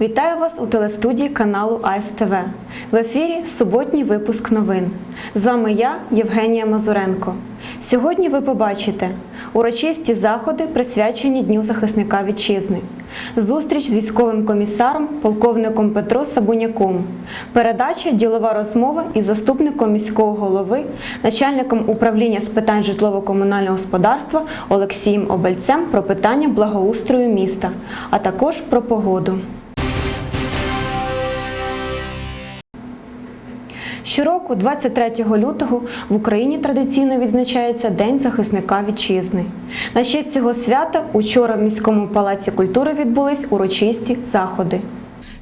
Вітаю вас у телестудії каналу АСТВ. В ефірі суботній випуск новин. З вами я, Євгенія Мазуренко. Сьогодні ви побачите урочисті заходи, присвячені Дню захисника вітчизни, зустріч з військовим комісаром, полковником Петро Сабуняком, передача ділова розмова із заступником міського голови, начальником управління з питань житлово-комунального господарства Олексієм Обельцем про питання благоустрою міста, а також про погоду. Щороку, 23 лютого, в Україні традиційно відзначається День захисника вітчизни. На честь цього свята учора в міському палаці культури відбулись урочисті заходи.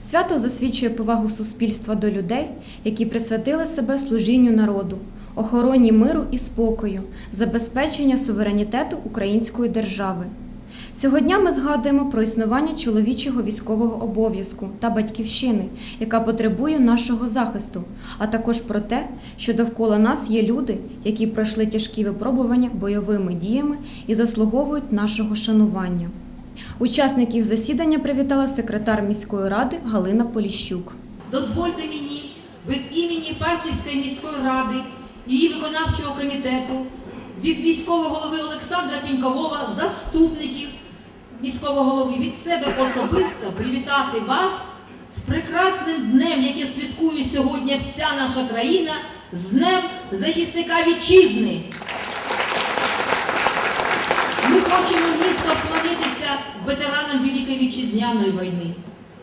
Свято засвідчує повагу суспільства до людей, які присвятили себе служінню народу, охороні миру і спокою, забезпечення суверенітету української держави. Цього дня ми згадуємо про існування чоловічого військового обов'язку та батьківщини, яка потребує нашого захисту, а також про те, що довкола нас є люди, які пройшли тяжкі випробування бойовими діями і заслуговують нашого шанування. Учасників засідання привітала секретар міської ради Галина Поліщук. Дозвольте мені від імені Фастівської міської ради, її виконавчого комітету, від міського голови Олександра Пінькового, заступників міського голови, від себе особисто привітати вас з прекрасним днем, яке святкує сьогодні вся наша країна, з Днем захисника вітчизни. Ми хочемо низько вклонитися ветеранам Великої Вітчизняної війни,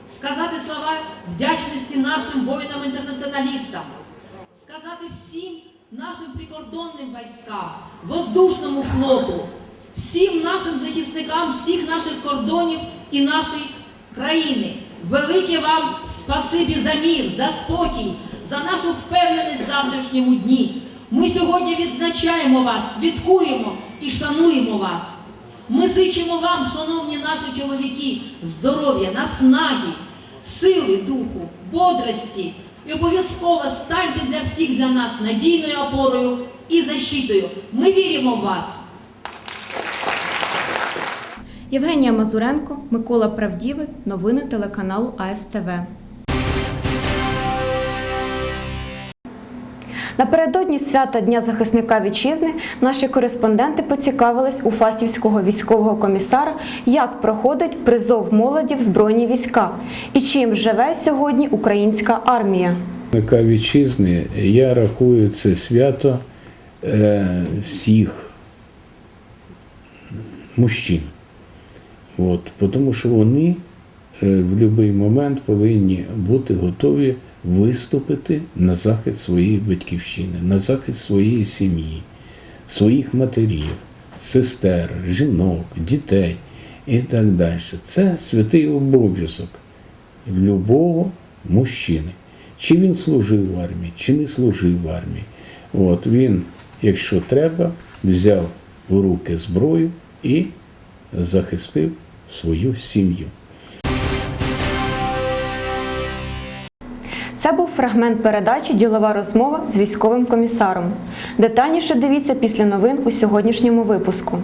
сказати слова вдячності нашим воїнам-інтернаціоналістам, сказати нашим прикордонним військам, воздушному флоту, всім нашим захисникам всіх наших кордонів і нашої країни. Велике вам спасибі за мір, за спокій, за нашу впевненість в завтрашньому дні. Ми сьогодні відзначаємо вас, святкуємо і шануємо вас. Ми зичимо вам, шановні наші чоловіки, здоров'я, наснаги, сили духу, бодрості. І обов'язково станьте для всіх для нас надійною опорою і защитою. Ми віримо в вас. Євгенія Мазуренко, Микола Правдівий, новини телеканалу АСТВ. Напередодні свята Дня захисника вітчизни наші кореспонденти поцікавились у Фастівського військового комісара, як проходить призов молоді в збройні війська і чим живе сьогодні українська армія. Захисника вітчизни я рахую це свято е, всіх мужчин. От, тому що вони е, в будь-який момент повинні бути готові виступити на захист своєї батьківщини, на захист своєї сім'ї, своїх матерів, сестер, жінок, дітей і так далі. Це святий обов'язок любого мужчини. Чи він служив в армії, чи не служив в армії. От він, якщо треба, взяв у руки зброю і захистив свою сім'ю. Фрагмент передачі Ділова розмова з військовим комісаром. Детальніше дивіться після новин у сьогоднішньому випуску.